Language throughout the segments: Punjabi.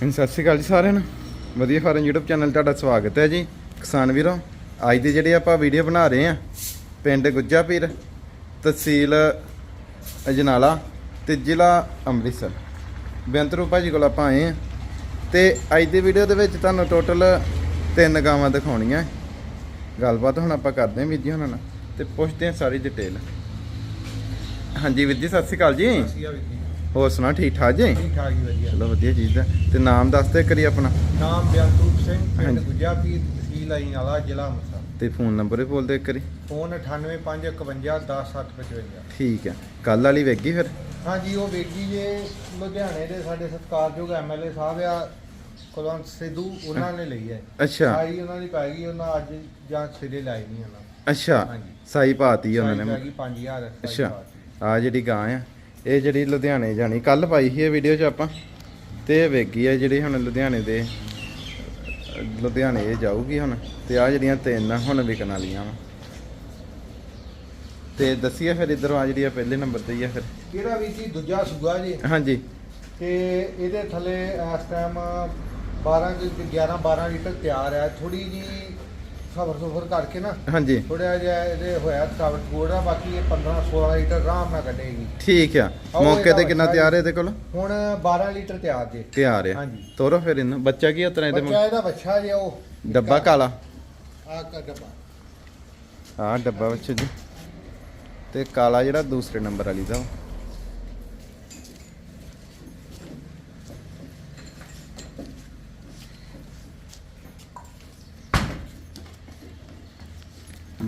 ਹਾਂਜੀ, ਸਤਿ ਸ਼੍ਰੀ ਅਕਾਲ ਜੀ ਸਾਰਿਆਂ ਨੂੰ। ਵਧੀਆ ਫਾਰਮ YouTube ਚੈਨਲ ਤੁਹਾਡਾ ਸਵਾਗਤ ਹੈ ਜੀ। ਕਿਸਾਨ ਵੀਰੋ, ਅੱਜ ਦੀ ਜਿਹੜੀ ਆਪਾਂ ਵੀਡੀਓ ਬਣਾ ਰਹੇ ਆ ਪਿੰਡ ਗੁੱਜਾ ਪੀਰ, ਤਹਿਸੀਲ ਅਜਨਾਲਾ ਤੇ ਜ਼ਿਲ੍ਹਾ ਅੰਮ੍ਰਿਤਸਰ। ਬੇਅੰਤਰੂ ਭਾਜੀ ਕੋਲ ਆਪਾਂ ਆਏ ਆ ਤੇ ਅੱਜ ਦੀ ਵੀਡੀਓ ਦੇ ਵਿੱਚ ਤੁਹਾਨੂੰ ਟੋਟਲ ਤਿੰਨ ਗਾਵਾਂ ਦਿਖਾਉਣੀਆਂ। ਗੱਲਬਾਤ ਹੁਣ ਆਪਾਂ ਕਰਦੇ ਹਾਂ ਵੀਰ ਜੀ ਉਹਨਾਂ ਨਾਲ ਤੇ ਪੁੱਛਦੇ ਹਾਂ ਸਾਰੀ ਡਿਟੇਲ ਹਾਂਜੀ ਵੀਰ ਜੀ, ਸਤਿ ਸ਼੍ਰੀ ਅਕਾਲ ਜੀ। ਸੀਗਾ ਵੀਰ ਜੀ। ਹੋਰ ਸੁਣਾ ਠੀਕ ਠਾਕ ਜੀ? ਠੀਕ ਠਾਕ ਹੀ ਵਧੀਆ। ਚਲੋ ਵਧੀਆ ਚੀਜ਼ ਦਾ ਤੇ ਨਾਮ ਦੱਸ ਦੇ ਕਰੀ ਆਪਣਾ। ਨਾਮ ਬਿਆਨਤੂਪ ਸਿੰਘ ਪਿੰਡ ਹਾਂਜੀ। ਗੁੱਜਾਪੀਰ ਤਹਿਸੀਲ ਆਈ ਵਾਲਾ ਜ਼ਿਲ੍ਹਾ ਅੰਮ੍ਰਿਤਸਰ। ਤੇ ਫੋਨ ਨੰਬਰ ਵੀ ਬੋਲ ਦੇ ਕਰੀ ਫੋਨ 9851510755 ਠੀਕ ਹੈ ਕੱਲ ਵਾਲੀ ਵੇਗੀ ਫਿਰ? ਹਾਂਜੀ ਉਹ ਵੀਰ ਜੀ ਲੁਧਿਆਣੇ ਦੇ ਸਾਡੇ ਸਤਿਕਾਰਯੋਗ ਐਮਐਲਏ ਸਾਹਿਬ ਆ ਕੁਲਵੰਤ ਸਿੱਧੂ ਉਹਨਾਂ ਨੇ ਲਈ ਹੈ ਅੱਛਾ। ਸਾਈ ਉਹਨਾਂ ਦੀ ਪੈ ਗਈ ਉਹਨਾਂ ਅੱਜ ਜਾਂ ਸਿਰੇ ਲਾਈ ਨਹੀਂ ਉਹਨਾਂ ਅੱਛਾ। ਹਾਂਜੀ। ਸਾਈ ਪਾਤੀ ਉਹਨਾਂ ਸਾਈ ਨੇ ਪੈ ਗਈ 5000 ਅੱਛਾ। ਆ ਜਿਹੜੀ ਗਾਂ ਆ। ਇਹ ਜਿਹੜੀ ਲੁਧਿਆਣੇ ਜਾਣੀ ਕੱਲ ਪਾਈ ਸੀ ਇਹ ਵੀਡੀਓ 'ਚ ਆਪਾਂ ਤੇ ਇਹ ਵੇਗੀ ਆ ਜਿਹੜੀ ਹੁਣ ਲੁਧਿਆਣੇ ਦੇ ਲੁਧਿਆਣੇ ਇਹ ਜਾਊਗੀ ਹੁਣ ਤੇ ਆ ਜਿਹੜੀਆਂ ਤਿੰਨ ਆ ਹੁਣ ਵਿਕਣ ਵਾਲੀਆਂ ਵਾ। ਤੇ ਦੱਸੀਏ ਫਿਰ ਇਧਰੋਂ ਆ ਜਿਹੜੀ ਆ ਪਹਿਲੇ ਨੰਬਰ ਤੇ ਹੀ ਆ ਫਿਰ। ਕਿਹੜਾ ਵੀਰ ਜੀ ਦੂਜਾ ਸੂਗਾ ਜੀ। ਹਾਂਜੀ। ਤੇ ਇਹਦੇ ਥੱਲੇ ਇਸ ਟਾਈਮ 12 ਕੁ 11 12 ਲੀਟਰ ਤਿਆਰ ਹੈ ਥੋੜੀ ਜੀ ਸਬਰ ਸੁਬਰ ਕਰਕੇ ਨਾ ਹਾਂਜੀ। ਥੋੜਾ ਜਿਹਾ ਇਹਦੇ ਹੋਇਆ ਥਕਾਵਟ ਥੋੜਾ ਬਾਕੀ ਇਹ 15 16 ਲੀਟਰ ਆਰਾਮ ਨਾਲ ਕੱਢੇਗੀ। ਠੀਕ ਆ। ਮੌਕੇ ਇਹਦਾ ਤੇ ਕਿੰਨਾ ਤਿਆਰ ਹੈ ਇਹਦੇ ਕੋਲ? ਹੁਣ 12 ਲੀਟਰ ਤਿਆਰ ਜੇ। ਤਿਆਰ ਆ ਹਾਂਜੀ। ਤੋਰੋ ਫਿਰ ਇਹਨੂੰ। ਬੱਚਾ ਕੀ ਉਤਰਾ ਇਹਦੇ ਬੱਚਾ ਇਹਦਾ ਬੱਚਾ ਜੇ ਉਹ। ਡੱਬਾ ਕਾਲਾ। ਆ ਕਾ ਡੱਬਾ। ਹਾਂ ਡੱਬਾ ਵਿੱਚ ਜੀ। ਤੇ ਕਾਲਾ ਜਿਹੜਾ ਦੂਸਰੇ ਨੰਬਰ ਵਾਲੀ ਦਾ।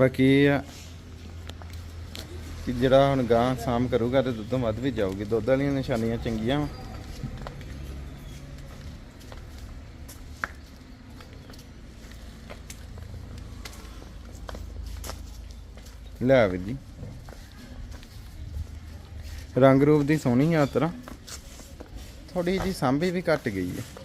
ਬਾਕੀ ਇਹ ਆ ਕਿ ਜਿਹੜਾ ਹੁਣ ਗਾਂ ਸਾਮ ਕਰੂਗਾ ਤੇ ਦੁੱਧੋਂ ਵੱਧ ਵੀ ਜਾਊਗੀ। ਦੁੱਧ ਵਾਲੀਆਂ ਨਿਸ਼ਾਨੀਆਂ ਚੰਗੀਆਂ ਵਾ। ਲੈ ਵੀਰ ਜੀ। ਰੰਗ ਰੂਪ ਦੀ ਸੋਹਣੀ ਯਾਤਰਾ ਤਰਾ ਥੋੜੀ ਜੀ ਸਾਂਭੀ ਵੀ ਘਟ ਗਈ ਹੈ।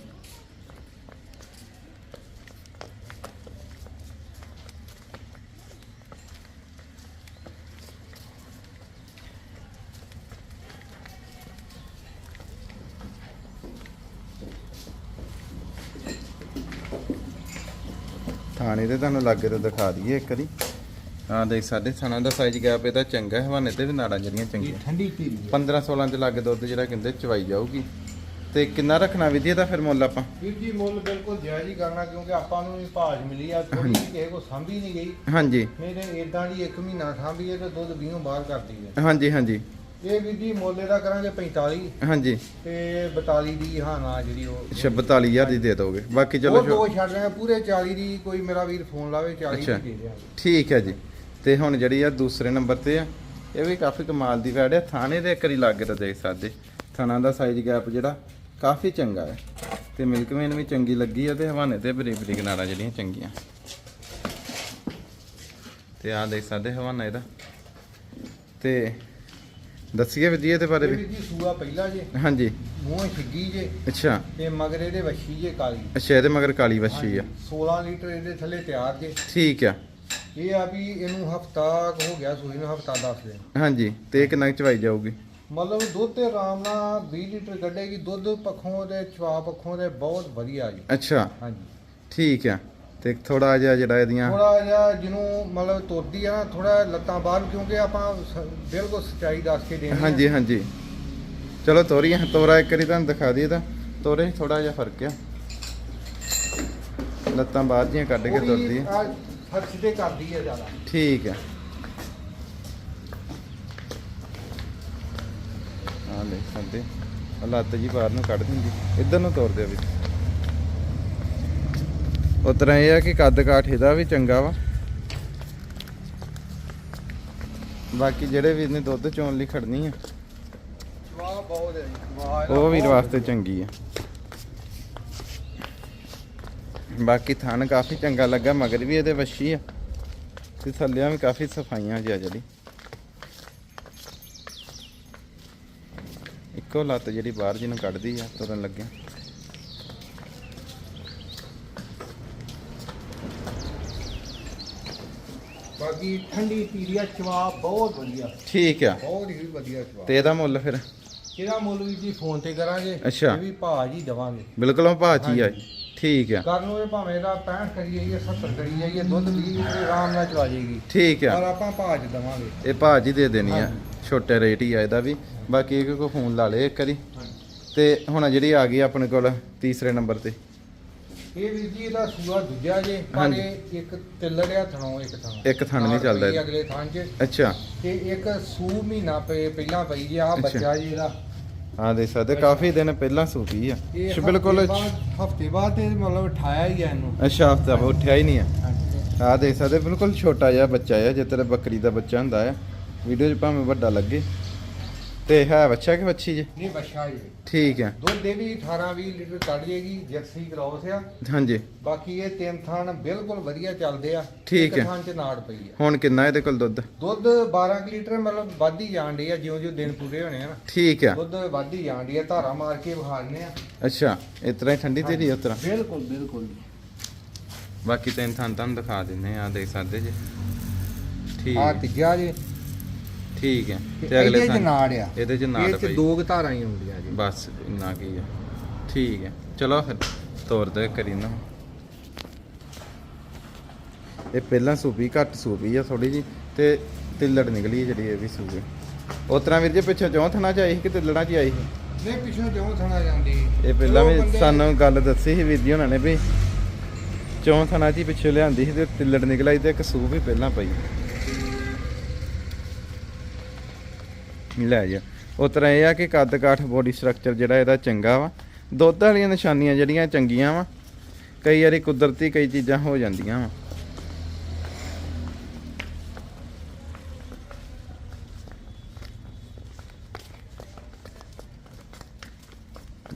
ਥਾਣੇ ਤੇ ਤੁਹਾਨੂੰ ਲੱਗੇ ਤੇ ਦਿਖਾ ਦਈਏ ਇੱਕ ਵਾਰੀ। ਹਾਂ ਦੇਖ ਸਾਡੇ ਥਾਣਾ ਦਾ ਸਾਈਜ਼ ਗੈਪ ਇਹਦਾ ਚੰਗਾ ਹੈ ਹਵਾਨੇ ਤੇ ਵੀ ਨਾੜਾਂ ਜਿਹੜੀਆਂ ਚੰਗੀਆਂ। ਠੰਡੀ ਧੀਰੀ 15 16 ਦੇ ਲਾਗੇ ਦੁੱਧ ਜਿਹੜਾ ਕਹਿੰਦੇ ਚਵਾਈ ਜਾਊਗੀ। ਤੇ ਕਿੰਨਾ ਰੱਖਣਾ ਵਿਧੀ ਦਾ ਫਿਰ ਮੁੱਲ ਆਪਾਂ? ਵੀਰ ਜੀ ਮੁੱਲ ਬਿਲਕੁਲ ਜਾਇਜ਼ ਹੀ ਕਰਨਾ ਕਿਉਂਕਿ ਆਪਾਂ ਨੂੰ ਵੀ ਭਾਜ ਮਿਲੀ ਆ ਥੋੜੀ ਜਿਹੀ ਕਿਸੇ ਕੋ ਸਾਂਭੀ ਨਹੀਂ ਗਈ। ਹਾਂਜੀ। ਮੇਰੇ ਇਦਾਂ ਦੀ 1 ਮਹੀਨਾ ਸਾਂਭੀ ਤੇ ਦੁੱਧ 20 ਬਾਹਰ ਕਰਦੀ ਹੈ। ਹਾਂਜੀ ਹਾਂਜੀ। ਇਹ ਵੀਰ ਜੀ ਮੁੱਲ ਇਹਦਾ ਕਰਾਂਗੇ 45 ਹਾਂਜੀ। ਤੇ 42 ਦੀ ਹਾਂ ਨਾ ਜਿਹੜੀ ਉਹ ਅੱਛਾ 42000 ਦੀ ਦੇ ਦੋਗੇ। ਬਾਕੀ ਚਲੋ ਉਹ ਦੋ ਛੱਡ ਰਹੇ ਪੂਰੇ 40 ਦੀ ਕੋਈ ਮੇਰਾ ਵੀਰ ਫੋਨ ਲਾਵੇ 40 ਅੱਛਾ। ਦੀ ਦੇ ਦਿਆਂਗੇ। ਠੀਕ ਹੈ ਜੀ। ਤੇ ਹੁਣ ਜਿਹੜੀ ਆ ਦੂਸਰੇ ਨੰਬਰ ਤੇ ਆ ਇਹ ਵੀ ਕਾਫੀ ਕਮਾਲ ਦੀ ਵੈੜ ਹੈ ਥਾਣੇ ਦੇ ਕਰੀ ਲਾਗੇ ਤਾਂ ਦੇਖ ਸਕਦੇ। ਥਾਣਾ ਦਾ ਸਾਈਜ਼ ਗੈਪ ਜਿਹੜਾ ਕਾਫੀ ਚੰਗਾ ਹੈ ਤੇ ਮਿਲਕ ਵੇਨ ਵੀ ਚੰਗੀ ਲੱਗੀ ਆ ਤੇ ਹਵਾਨੇ ਤੇ ਬਰੀਕ ਬਰੀਕ ਨਾੜਾਂ ਜਿਹੜੀਆਂ ਚੰਗੀਆਂ। ਤੇ ਆ ਦੇਖ ਸਕਦੇ ਹਵਾਨਾ ਇਹਦਾ। ਤੇ ਦੱਸੀਏ ਵੀ ਜੀ ਇਹਦੇ ਬਾਰੇ ਵੀ। ਵੀਰ ਜੀ ਸੂਆ ਪਹਿਲਾ ਜੇ ਹਾਂਜੀ। ਮੂੰਹ ਛਿੱਗੀ ਜੇ। ਅੱਛਾ। ਤੇ ਮਗਰ ਇਹਦੇ ਵੱਛੀ ਜੇ ਕਾਲੀ। ਅੱਛਾ ਇਹਦੇ ਮਗਰ ਕਾਲੀ ਵੱਛੀ ਆ। ਹਾਂਜੀ, 16 ਲੀਟਰ ਇਹਦੇ ਥੱਲੇ ਤਿਆਰ ਜੇ। ਠੀਕ ਆ। ਇਹ ਆ ਵੀ ਇਹਨੂੰ ਹਫਤਾ ਹੋ ਗਿਆ ਸੂਈ ਨੂੰ ਹਫਤਾ ਦੱਸ ਦਿਨ। ਹਾਂਜੀ ਤੇ ਕਿੰਨਾ ਚਵਾਈ ਜਾਊਗੀ? ਮਤਲਬ ਦੁੱਧ ਤੇ ਆਰਾਮ ਨਾਲ 20 ਲੀਟਰ ਕੱਢੇਗੀ ਦੁੱਧ ਪੱਖੋਂ ਤੇ ਚਵਾ ਪੱਖੋਂ ਤੇ ਬਹੁਤ ਵਧੀਆ ਜੀ। ਅੱਛਾ। ਹਾਂਜੀ। ਠੀਕ ਆ। ਤੇ ਥੋੜਾ ਜਿਹਾ ਜਿਹੜਾ ਇਹਦੀਆਂ ਥੋੜਾ ਜਿਹਾ ਜਿਹਨੂੰ ਮਤਲਬ ਤੁਰਦੀ ਆ ਨਾ ਥੋੜਾ ਲੱਤਾਂ ਬਾਹਰ ਕਿਉਂਕਿ ਆਪਾਂ ਸ- ਬਿਲਕੁਲ ਸਚਾਈ ਦੱਸ ਕੇ ਦੇਣੀ ਆ। ਹਾਂਜੀ ਹਾਂਜੀ। ਚਲੋ ਤੋਰੀਆਂ ਤੋਰਾ ਇੱਕ ਵਾਰੀ ਤੁਹਾਨੂੰ ਦਿਖਾ ਦਈਏ ਤਾਂ। ਤੋਰੇ ਥੋੜਾ ਜਿਹਾ ਫ਼ਰਕ ਆ। ਲੱਤਾਂ ਬਾਹਰ ਦੀਆਂ ਕੱਢ ਕੇ ਉਹ ਵੀ ਤੁਰਦੀ ਆ। ਆਹ ਫਰਸ਼ ਤੇ ਕਰਦੀ ਹੈ ਜ਼ਿਆਦਾ। ਠੀਕ ਆ। ਆ ਲੈ ਸਕਦੇ। ਆ ਲੱਤ ਜੀ ਬਾਹਰ ਨੂੰ ਕੱਢ ਦਿੰਦੀ। ਇੱਧਰ ਨੂੰ ਤੋਰ ਦਿਓ ਵੀ। ਉਤਰਾ ਇਹ ਆ ਕਿ ਕੱਦ ਕਾਠ ਇਹਦਾ ਵੀ ਚੰਗਾ ਵਾ। ਬਾਕੀ ਜਿਹੜੇ ਵੀ ਨੇ ਦੁੱਧ ਚੋਣ ਲਈ ਖੜਨੀ ਆ ਵਾਹ ਬਹੁਤ ਹੈ ਵਾਹ ਉਹ ਵੀਰ ਬਹੁਤ ਵਾਸਤੇ ਚੰਗੀ ਆ। ਬਾਕੀ ਥਣ ਕਾਫੀ ਚੰਗਾ ਲੱਗਾ, ਮਗਰ ਵੀ ਇਹਦੇ ਵੱਛੀ ਆ, ਤੇ ਥੱਲਿਆਂ ਵੀ ਕਾਫੀ ਸਫਾਈਆਂ ਜਿਆ ਜਿਹੜੀ। ਇੱਕੋ ਲੱਤ ਜਿਹੜੀ ਬਾਹਰ ਜਿਹਨੂੰ ਕੱਢਦੀ ਆ, ਤੁਰਨ ਲੱਗਿਆ। ਬਾਕੀ ਠੰਡੀ ਪੀਰੀਆ ਚਵਾ ਬਹੁਤ ਵਧੀਆ। ਠੀਕ ਆ। ਬਹੁਤ ਹੀ ਵਧੀਆ ਚਵਾ। ਤੇ ਇਹਦਾ ਮੁੱਲ ਫਿਰ? ਇਹਦਾ ਮੁੱਲ ਵੀ ਜੀ ਫੋਨ ਤੇ ਕਰਾਂਗੇ ਅੱਛਾ। ਇਹ ਵੀ ਭਾਅ ਜੀ ਦਵਾਂਗੇ। ਬਿਲਕੁਲ ਭਾਜੀ ਆ। ਜੀ। ਠੀਕ ਆ। ਕਰਨ ਇਹ ਭਾਵੇਂ ਇਹਦਾ 65 ਕਰੀ ਜਾਈਏ 70 ਕਰੀ ਜਾਈਏ ਦੁੱਧ 20 ਲੀਟਰ ਆਰਾਮ ਨਾਲ ਚਵਾ ਜਾਏਗੀ। ਠੀਕ ਆ। ਪਰ ਆਪਾਂ ਭਾਅ ਚ ਦਵਾਂਗੇ। ਇਹ ਭਾਜੀ ਦੇ ਦੇਣੀ ਆ। ਹਾਂਜੀ। ਛੋਟੇ ਰੇਟ ਹੀ ਆ ਇਹਦਾ ਵੀ। ਬਾਕੀ ਇਹ ਕੋ ਫੋਨ ਲਾ ਲੇ ਇੱਕ ਵਾਰੀ। ਤੇ ਹੁਣ ਜਿਹੜੀ ਆ ਗਈ ਆਪਣੇ ਕੋਲ ਤੀਸਰੇ ਨੰਬਰ ਤੇ। ਇਹ ਵੀ ਜੀ ਇਹਦਾ ਸੂਆ ਦੂਜਾ ਜੇ ਪਰ ਹਾਂਜੀ। ਇਹ ਇੱਕ ਤਿੱਲੜ ਆ ਥਣੋਂ ਇੱਕ ਥਣ ਇੱਕ ਥਣ ਨਹੀਂ ਚੱਲਦਾ ਇਹਦਾ। ਅਗਲੇ ਥਣ ਚ। ਅੱਛਾ। ਤੇ ਇੱਕ ਸੂ ਮਹੀਨਾ ਪਏ ਪਹਿਲਾਂ ਪਈ ਜੀ ਆ ਅੱਛਾ। ਬੱਚਾ ਜੀ ਇਹਦਾ। ਹਾਂ ਦੇਖ ਸਕਦੇ ਕਾਫੀ ਦਿਨ ਪਹਿਲਾਂ ਸੂਪੀ ਆ। ਇਹ ਸ਼ ਬਿਲਕੁਲ ਹਫ਼ਤੇ ਬਾਅਦ ਤੇ ਮਤਲਬ ਉਠਾਇਆ ਹੀ ਆ ਇਹਨੂੰ। ਅੱਛਾ ਹਫਤਾ ਉੱਠਿਆ ਹੀ ਨਹੀਂ ਆ। ਆ ਦੇਖ ਸਕਦੇ ਬਿਲਕੁਲ ਛੋਟਾ ਜਿਹਾ ਬੱਚਾ ਆ ਜੇ ਤੇਰੇ ਬੱਕਰੀ ਦਾ ਬੱਚਾ ਹੁੰਦਾ ਆ। ਵੀਡੀਓ 'ਚ ਭਾਵੇਂ ਵੱਡਾ ਲੱਗੇ। ਤੇ ਹੈ ਬੱਚਾ ਕਿ ਬੱਚੀ ਜੇ? ਨਹੀਂ ਬੱਚਾ ਜੀ ਠੀਕ ਆ ਦੁੱਧ ਦੇ ਵੀ 18 20 ਲੀਟਰ ਕੱਢ ਜੇਗੀ ਜਰਸੀ ਕ੍ਰੋਸ ਆ। ਹਾਂਜੀ। ਬਾਕੀ ਇਹ ਤਿੰਨ ਥਾਨ ਬਿਲਕੁਲ ਵਧੀਆ ਚੱਲਦੇ ਆ। ਠੀਕ ਹੈ। ਥਾਨ ਚ ਨਾੜ ਪਈ ਆ। ਹੁਣ ਕਿੰਨਾ ਇਹਦੇ ਕੋਲ ਦੁੱਧ? ਦੁੱਧ 12 ਕੁ ਲੀਟਰ ਮਤਲਬ ਵੱਧ ਹੀ ਜਾਣ ਡਈ ਆ ਜਿਉਂ ਜਿਉਂ ਦਿਨ ਪੂਰੇ ਹੋਣੇ ਆ ਨਾ। ਠੀਕ ਆ ਦੁੱਧ ਵੱਧ ਹੀ ਜਾਣ ਡਈ ਆ ਧਾਰਾ ਮਾਰ ਕੇ ਵਿਖਾਣੇ ਆ। ਅੱਛਾ ਇਸ ਤਰ੍ਹਾਂ ਹੀ ਠੰਡੀ ਤੇਰੀ ਉਸ ਤਰ੍ਹਾਂ? ਬਿਲਕੁਲ ਬਿਲਕੁਲ ਬਾਕੀ ਤਿੰਨ ਥਾਂ ਤੁਹਾਨੂੰ ਦਿਖਾ ਦਿੰਨੇ ਆ ਦੇਖ ਸਕਦੇ ਜੇ। ਠੀਕ। ਆ ਹੈ, ਤੀਜਾ ਜੇ। ਠੀਕ ਹੈ ਤੇ ਅਗਲੇ ਇਹਦੇ ਚ ਨਾੜ ਆ। ਇਹਦੇ ਚ ਨਾੜ ਇਹ ਚ ਪਈ। ਦੋ ਕੁ ਧਾਰਾਂ ਹੀ ਹੁੰਦੀਆਂ ਜੀ। ਬਸ ਇੰਨਾ ਕੀ ਆ। ਠੀਕ ਹੈ ਚਲੋ ਫਿਰ ਤੋਰ ਦੇ ਕਰੀ ਨਾ। ਇਹ ਪਹਿਲਾਂ ਸੂਪੀ ਘੱਟ ਸੂਪੀ ਆ ਥੋੜੀ ਜੀ ਤੇ ਤਿੱਲੜ ਨਿਕਲੀ ਹੈ ਜਿਹੜੀ ਇਹ ਵੀ ਸੂਪੀ ਉਸ ਤਰ੍ਹਾਂ ਵੀਰ ਜੀ ਪਿੱਛੇ ਚੌਥਣਾ ਚ ਆਈ ਸੀ ਕਿ ਤਿੱਲੜਾਂ ਚ ਹੀ ਆਈ ਸੀ? ਨਹੀਂ ਪਿੱਛੋਂ ਜਿਉਂ ਥਣਾ ਜਾਂਦੀ। ਇਹ ਪਹਿਲਾਂ ਚਲੋ ਵੀ ਬੰਦੇ- ਸਾਨੂੰ ਗੱਲ ਦੱਸੀ ਸੀ ਵੀਰ ਜੀ ਉਹਨਾਂ ਨੇ ਵੀ ਚੌਥਣਾ ਚ ਹੀ ਪਿੱਛੇ ਲਿਆਂਦੀ ਸੀ ਤੇ ਤਿੱਲੜ ਨਿਕਲ ਆਈ ਤੇ ਇੱਕ ਸੂਪ ਵੀ ਪਹਿਲਾਂ ਪਈ। ਲੈ ਜਾ ਉਸ ਤਰ੍ਹਾਂ ਇਹ ਆ ਕਿ ਕੱਦ ਕਾਠ ਬੋਡੀ ਸਟਰਕਚਰ ਜਿਹੜਾ ਇਹਦਾ ਚੰਗਾ ਵਾ। ਦੁੱਧ ਵਾਲੀਆਂ ਨਿਸ਼ਾਨੀਆਂ ਜਿਹੜੀਆਂ ਚੰਗੀਆਂ ਵਾ, ਕਈ ਵਾਰੀ ਕੁਦਰਤੀ ਕਈ ਚੀਜ਼ਾਂ ਹੋ ਜਾਂਦੀਆਂ ਵਾ।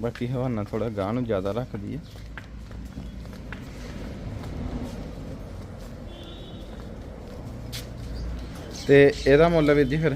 ਬਾਕੀ ਹਵਾਨਾ ਥੋੜਾ ਗਾਂ ਨੂੰ ਜ਼ਿਆਦਾ ਰੱਖਦੀ ਹੈ ਤੇ ਇਹਦਾ ਮੁੱਲ ਵੀਰ ਜੀ ਫਿਰ?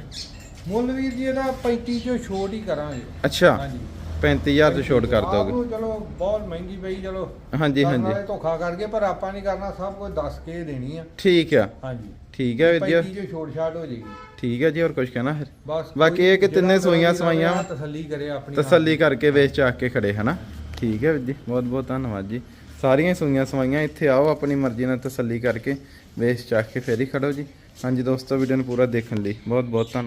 ਮੁੱਲ ਵੀਰ ਜੀ ਇਹਦਾ 35 ਚੋਂ ਛੋਟ ਹੀ ਕਰਾਂਗੇ। ਅੱਛਾ। ਹਾਂਜੀ। 35000 ਤੋਂ ਛੋਟ ਕਰ ਆਪ ਦੋਗੇ। ਨੂੰ ਚਲੋ ਬਹੁਤ ਮਹਿੰਗੀ ਪਈ ਚਲੋ। ਹਾਂਜੀ ਕਰਨ ਵਾਲੇ ਹਾਂਜੀ ਧੋਖਾ ਕਰਕੇ ਪਰ ਆਪਾਂ ਨਹੀਂ ਕਰਨਾ ਸਭ ਕੁਝ ਦੱਸ ਕੇ ਦੇਣੀ ਆ। ਠੀਕ ਆ। ਹਾਂਜੀ। ਠੀਕ ਹੈ ਵੀਰ ਜੀ। 35 ਚੋਂ ਛੋਟ ਛਾਟ ਹੋ ਜਾਏਗੀ। ਠੀਕ ਹੈ ਜੀ ਹੋਰ ਕੁਝ ਕਹਿਣਾ ਫਿਰ? ਬਸ ਬਾਕੀ ਕੋਈ ਇਹ ਕਿ ਤਿੰਨੇ ਜਿਹੜਾ ਸੂਈਆਂ ਸਵਾਈਆਂ। ਆ, ਤਸੱਲੀ ਕਰੇ ਆਪਣੀ ਤਸੱਲੀ ਕਰਕੇ ਵੇਚ ਚੱਕ ਕੇ ਖੜੇ ਹਨਾ? ਠੀਕ ਹੈ ਵੀਰ ਜੀ ਬਹੁਤ ਬਹੁਤ ਧੰਨਵਾਦ ਜੀ। ਸਾਰੀਆਂ ਹੀ ਸੂਈਆਂ ਸਵਾਈਆਂ ਇੱਥੇ ਆਓ ਆਪਣੀ ਮਰਜ਼ੀ ਨਾਲ ਤਸੱਲੀ ਕਰਕੇ ਵੇਚ ਚੱਕ ਕੇ ਫੇਰ ਹੀ ਖੜੋ ਜੀ। ਹਾਂਜੀ ਦੋਸਤੋ ਵੀਡੀਓ ਨੂੰ ਪੂਰਾ ਦੇਖਣ ਲਈ ਬਹੁਤ ਬਹੁਤ ਧੰਨਵਾਦ